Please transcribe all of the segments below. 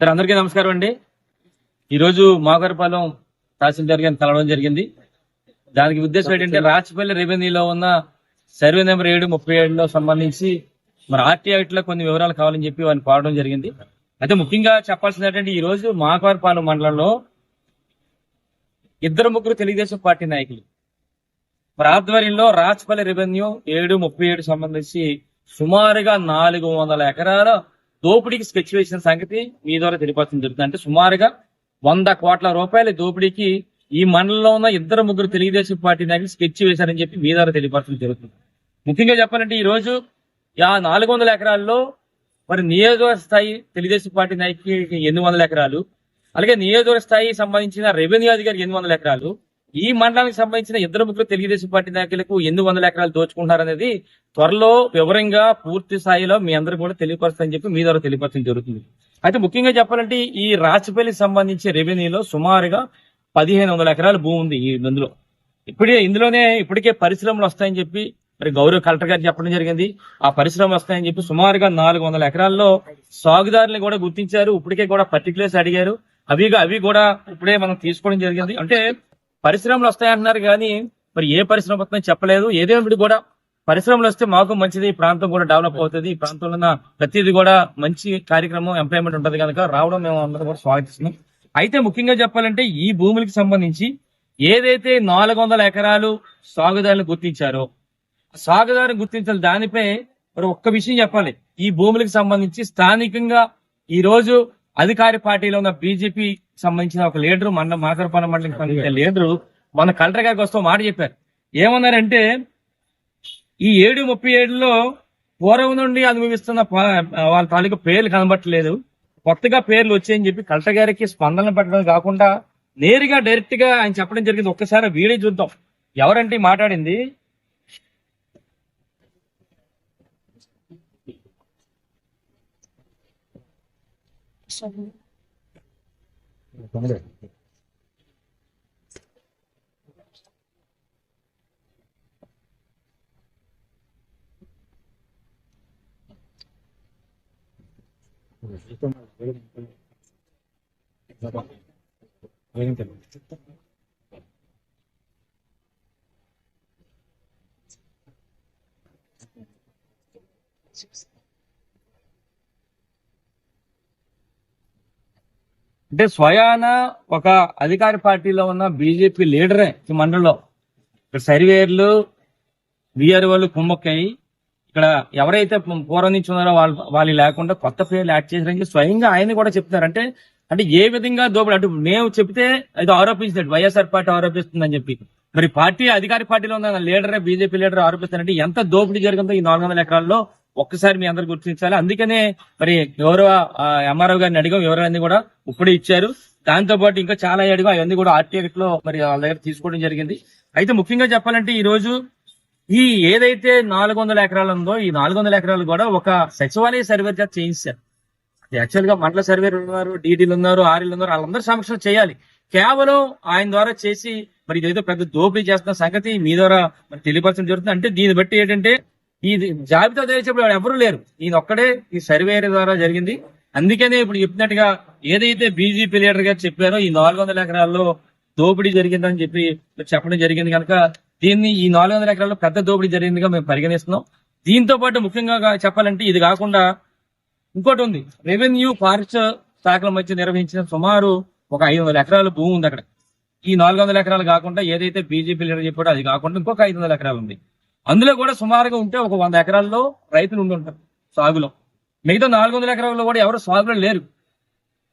Sir అందరికీ నమస్కారం అండి. ఈరోజు మాగరపాలెం తహసీల్దార్ గారిని కలవడం జరిగింది. దానికి ఉద్దేశం ఏంటంటే రాచపల్లి రెవెన్యూలో ఉన్న సర్వే నెంబర్ ఏడు ముప్పై ఏడులో సంబంధించి మరి ఆర్టీ లో కొన్ని వివరాలు కావాలని చెప్పి వారిని కోరడం జరిగింది. అయితే ముఖ్యంగా చెప్పాల్సింది ఏంటంటే ఈ రోజు మాకవరపాలెం మండలంలో ఇద్దరు ముగ్గురు తెలుగుదేశం పార్టీ నాయకులు. మరి ఆధ్వర్యంలో రాచపల్లి రెవెన్యూ ఏడు ముప్పై ఏడు సంబంధించి సుమారుగా నాలుగు వందల ఎకరాల దోపిడీకి స్కెచ్ వేసిన సంగతి మీ ద్వారా తెలియపరచడం జరుగుతుంది. అంటే సుమారుగా వంద కోట్ల రూపాయల దోపిడీకి ఈ మండలంలో ఉన్న ఇద్దరు ముగ్గురు తెలుగుదేశం పార్టీ నాయకులు స్కెచ్ వేశారని చెప్పి మీ ద్వారా తెలియపరచడం జరుగుతుంది. ముఖ్యంగా చెప్పాలంటే ఈ రోజు ఆ నాలుగు వందల ఎకరాల్లో మరి నియోజకవర్గ స్థాయి తెలుగుదేశం పార్టీ నాయకుడికి ఎనిమిది వందల ఎకరాలు అలాగే నియోజకవర్గ స్థాయి సంబంధించిన రెవెన్యూ అధికారికి ఎనిమిది వందల ఎకరాలు ఈ మండలానికి సంబంధించిన ఇద్దరు ముగ్గురు తెలుగుదేశం పార్టీ నాయకులకు ఎనిమిది వందల ఎకరాలు దోచుకుంటున్నారనేది త్వరలో వివరంగా పూర్తి స్థాయిలో మీ అందరూ కూడా తెలియపరుస్తారని చెప్పి మీ ద్వారా తెలియపరచడం జరుగుతుంది. అయితే ముఖ్యంగా చెప్పాలంటే ఈ రాచపల్లికి సంబంధించి రెవెన్యూలో సుమారుగా పదిహేను వందల ఎకరాల భూమి ఉంది ఈ ఇందులో. ఇప్పుడే ఇందులోనే ఇప్పటికే పరిశ్రమలు వస్తాయని చెప్పి మరి గౌరవ కలెక్టర్ గారు చెప్పడం జరిగింది. ఆ పరిశ్రమలు వస్తాయని చెప్పి సుమారుగా నాలుగు వందల ఎకరాల్లో సాగుదారులు కూడా గుర్తించారు. ఇప్పటికే కూడా పర్టికులర్స్ అడిగారు. అవి అవి కూడా ఇప్పుడే మనం తీసుకోవడం జరిగింది. అంటే పరిశ్రమలు వస్తాయంటున్నారు కానీ మరి ఏ పరిశ్రమ వస్తుందని చెప్పలేదు. ఏదేమిటి కూడా పరిశ్రమలు వస్తే మాకు మంచిది. ఈ ప్రాంతం కూడా డెవలప్ అవుతుంది. ఈ ప్రాంతంలో ఉన్న ప్రతిదీ కూడా మంచి కార్యక్రమం ఎంప్లాయ్మెంట్ ఉంటుంది కనుక రావడం మేము అందరం కూడా స్వాగతిస్తున్నాం. అయితే ముఖ్యంగా చెప్పాలంటే ఈ భూములకి సంబంధించి ఏదైతే నాలుగు వందల ఎకరాలు సాగుదారులు గుర్తించారో సాగుదారు గుర్తించాలి దానిపై మరి ఒక్క విషయం చెప్పాలి. ఈ భూములకు సంబంధించి స్థానికంగా ఈ రోజు అధికార పార్టీలో ఉన్న బీజేపీ సంబంధించిన ఒక లీడరు మండల మాకరపాలెం మండలికి సంబంధించిన లీడరు మన కలెక్టర్ గారికి వస్తూ మాట చెప్పారు. ఏమన్నారంటే ఈ ఏడు ముప్పై ఏడులో పూర్వం నుండి అనుభవిస్తున్న వాళ్ళ తాలూకు పేర్లు కనబట్టలేదు. కొత్తగా పేర్లు వచ్చాయని చెప్పి కలెక్టర్ గారికి స్పందన పెట్టడం కాకుండా నేరుగా డైరెక్ట్గా ఆయన చెప్పడం జరిగింది. ఒక్కసారి వీడియో చూద్దాం. ఎవరంటే ఈ మాట్లాడింది అంటే స్వయాన ఒక అధికార పార్టీలో ఉన్న బీజేపీ లీడరే ఈ మండలిలో. ఇక్కడ సర్వేర్లు విఆర్ వాళ్ళు ఇక్కడ ఎవరైతే పూర్వం నుంచి ఉన్నారో వాళ్ళు వాళ్ళు లేకుండా కొత్త పేర్లు యాడ్ చేశారని స్వయంగా ఆయన కూడా చెప్తున్నారు. అంటే అంటే ఏ విధంగా దోపిడీ? అటు మేము చెప్తే అది ఆరోపించినట్టు వైఎస్ఆర్ పార్టీ ఆరోపిస్తుందని చెప్పి. మరి పార్టీ అధికార పార్టీలో ఉన్న లీడరే బీజేపీ లీడర్ ఆరోపిస్తారంటే ఎంత దోపిడీ జరిగిందో ఈ నాలుగు వందల ఎకరాల్లో ఒక్కసారి మీ అందరు గుర్తించాలి. అందుకనే మరి గౌరవ ఎంఆర్ఓ గారిని అడిగాం. వివరాలన్నీ కూడా ఇప్పుడే ఇచ్చారు. దాంతో పాటు ఇంకా చాలా అడిగా. అవన్నీ కూడా ఆర్టీఎక్ట్లో మరి వాళ్ళ దగ్గర తీసుకోవడం జరిగింది. అయితే ముఖ్యంగా చెప్పాలంటే ఈ రోజు ఈ ఏదైతే నాలుగు వందల ఎకరాలు ఉందో ఈ నాలుగు వందల ఎకరాలు కూడా ఒక సచివాలయ సర్వే చేత చేయించారు. యాక్చువల్గా మండల సర్వేలు ఉన్నారు డీడీలు ఉన్నారు ఆర్ఈలు ఉన్నారు వాళ్ళందరూ సమక్షంలో చేయాలి. కేవలం ఆయన ద్వారా చేసి మరి ఇదేదో పెద్ద దోపిడీ చేస్తున్న సంగతి మీ ద్వారా మరి తెలియపరచడం జరుగుతుంది. అంటే దీన్ని బట్టి ఏంటంటే ఈ జాబితా తెలిసేప్పుడు ఎవరు లేరు. ఈయన ఒక్కడే ఈ సర్వే ద్వారా జరిగింది. అందుకనే ఇప్పుడు చెప్పినట్టుగా ఏదైతే బీజేపీ లీడర్ గారు చెప్పారో ఈ నాలుగు వందల ఎకరాల్లో దోపిడీ జరిగిందని చెప్పి చెప్పడం జరిగింది కనుక దీన్ని ఈ నాలుగు వందల ఎకరాల్లో పెద్ద దోపిడీ జరిగిందిగా మేము పరిగణిస్తున్నాం. దీంతో పాటు ముఖ్యంగా చెప్పాలంటే ఇది కాకుండా ఇంకోటి ఉంది. రెవెన్యూ ఫారెస్ట్ శాఖల మధ్య నిర్వహించిన సుమారు ఒక ఐదు వందల ఎకరాల భూమి ఉంది అక్కడ. ఈ నాలుగు వందల ఎకరాలు కాకుండా ఏదైతే బీజేపీ లీడర్ చెప్పాడో అది కాకుండా ఇంకొక ఐదు వందల ఎకరాలు ఉంది. అందులో కూడా సుమారుగా ఉంటే ఒక వంద ఎకరాల్లో రైతులు ఉండి ఉంటారు సాగులో. మిగతా నాలుగు వందల ఎకరాల్లో కూడా ఎవరు సాగులో లేరు.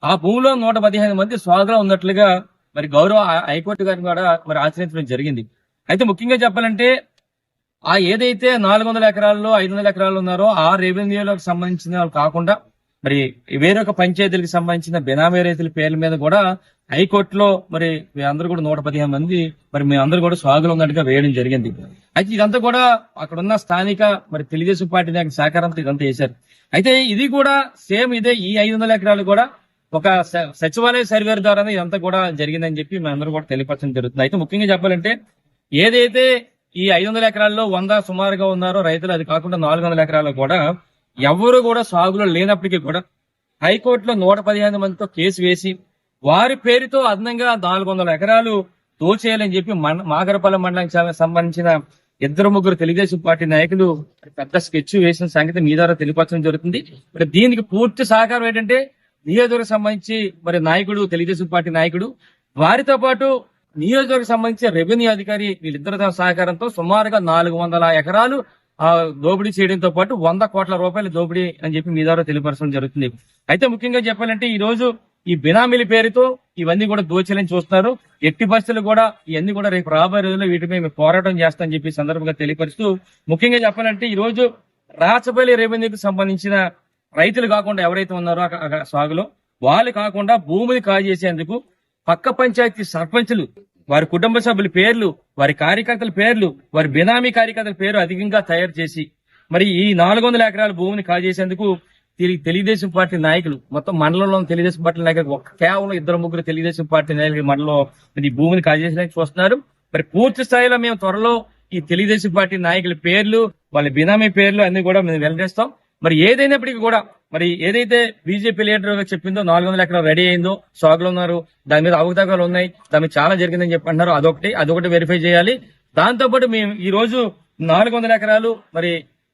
ఆ భూమిలో నూట పదిహేను మంది సాగులో ఉన్నట్లుగా మరి గౌరవ హైకోర్టు గారిని కూడా మరి ఆశ్రయించడం జరిగింది. అయితే ముఖ్యంగా చెప్పాలంటే ఆ ఏదైతే నాలుగు వందల ఎకరాల్లో ఐదు వందల ఎకరాలు ఉన్నారో ఆ రెవెన్యూలకు సంబంధించిన వాళ్ళు కాకుండా మరి వేరొక పంచాయతీలకు సంబంధించిన బినామీ రైతుల పేర్ల మీద కూడా హైకోర్టులో మరి మీ అందరూ కూడా నూట పదిహేను మంది మరి మీ అందరూ కూడా స్వాగులు ఉన్నట్టుగా వేయడం జరిగింది. అయితే ఇదంతా కూడా అక్కడ ఉన్న స్థానిక మరి తెలుగుదేశం పార్టీ నాయకుల సహకారంతో ఇదంతా చేశారు. అయితే ఇది కూడా సేమ్ ఇదే ఈ ఐదు వందల ఎకరాలు కూడా ఒక స- సచివాలయ సర్వేర్ ద్వారానే ఇదంతా కూడా జరిగిందని చెప్పి మీ అందరూ కూడా తెలియపరచడం జరుగుతుంది. అయితే ముఖ్యంగా చెప్పాలంటే ఏదైతే ఈ ఐదు వందల ఎకరాల్లో వంద సుమారుగా ఉన్నారో రైతులు అది కాకుండా నాలుగు వందల ఎకరాల్లో కూడా ఎవరు కూడా సాగులో లేనప్పటికీ కూడా హైకోర్టులో నూట పదిహేను మందితో కేసు వేసి వారి పేరుతో అదనంగా నాలుగు వందల ఎకరాలు దోచేయాలని చెప్పి మన మాగరపల్లి మండలానికి సంబంధించిన ఇద్దరు ముగ్గురు తెలుగుదేశం పార్టీ నాయకులు పెద్ద స్కెచ్ వేసిన సంగతి మీ ద్వారా తెలియపరచడం జరుగుతుంది. మరి దీనికి పూర్తి సహకారం ఏంటంటే నియోజకవర్గం సంబంధించి మరి నాయకుడు తెలుగుదేశం పార్టీ నాయకుడు వారితో పాటు నియోజకవర్గం సంబంధించి రెవెన్యూ అధికారి వీళ్ళిద్దరి సహకారంతో సుమారుగా నాలుగు వందల ఎకరాలు ఆ దోపిడీ చేయడంతో పాటు వంద కోట్ల రూపాయల దోపిడీ అని చెప్పి మీ ద్వారా తెలియపరచడం జరుగుతుంది. అయితే ముఖ్యంగా చెప్పాలంటే ఈ రోజు ఈ బినామీల పేరుతో ఇవన్నీ కూడా దోచేయాలని చూస్తున్నారు. ఎట్టి పరిస్థితులు కూడా ఇవన్నీ కూడా రేపు రాబోయే రోజుల్లో వీటిపై మేము పోరాటం చేస్తామని చెప్పి సందర్భంగా తెలియపరుస్తూ ముఖ్యంగా చెప్పాలంటే ఈ రోజు రాచపల్లి రెవెన్యూకి సంబంధించిన రైతులు కాకుండా ఎవరైతే ఉన్నారో సాగులో వాళ్ళు కాకుండా భూమిని కాజేసేందుకు పక్క పంచాయతీ సర్పంచులు వారి కుటుంబ సభ్యుల పేర్లు వారి కార్యకర్తల పేర్లు వారి బినామీ కార్యకర్తల పేరు అధికంగా తయారు చేసి మరి ఈ నాలుగు వందల ఎకరాల భూమిని కాజేసేందుకు తెలుగుదేశం పార్టీ నాయకులు మొత్తం మండలంలో తెలుగుదేశం పార్టీ నాయకులు ఒక కేవలం ఇద్దరు ముగ్గురు తెలుగుదేశం పార్టీ నాయకులు మండలంలో మరి ఈ భూమిని కాజేసేందుకు చూస్తున్నారు. మరి పూర్తి స్థాయిలో మేము త్వరలో ఈ తెలుగుదేశం పార్టీ నాయకుల పేర్లు వాళ్ళ బినామీ పేర్లు అన్ని కూడా మేము వెల్లడిస్తాం. మరి ఏదైనప్పటికీ కూడా మరి ఏదైతే బీజేపీ లీడర్ చెప్పిందో నాలుగు వందల ఎకరాలు రెడీ అయిందో సాగులు ఉన్నారు దాని మీద అవకతవకాలు ఉన్నాయి దాని మీద చాలా జరిగిందని చెప్పి అంటున్నారు అదొకటి అదొకటి వెరిఫై చేయాలి. దాంతో పాటు మేము ఈ రోజు నాలుగు వందల ఎకరాలు మరి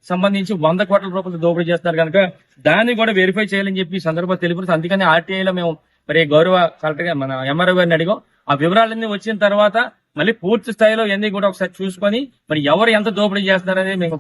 సంబంధించి వంద కోట్ల రూపాయలు దోపిడీ చేస్తున్నారు కనుక దాన్ని కూడా వెరిఫై చేయాలని చెప్పి ఈ సందర్భంగా తెలుపు అందుకని ఆర్టీఐలో మేము మరి గౌరవ కలెక్టర్గా మన ఎంఆర్ఓ గారిని అడిగాం. ఆ వివరాలన్నీ వచ్చిన తర్వాత మళ్ళీ పూర్తి స్థాయిలో ఇవన్నీ కూడా ఒకసారి చూసుకొని మరి ఎవరు ఎంత దోపిడీ చేస్తున్నారనేది మేము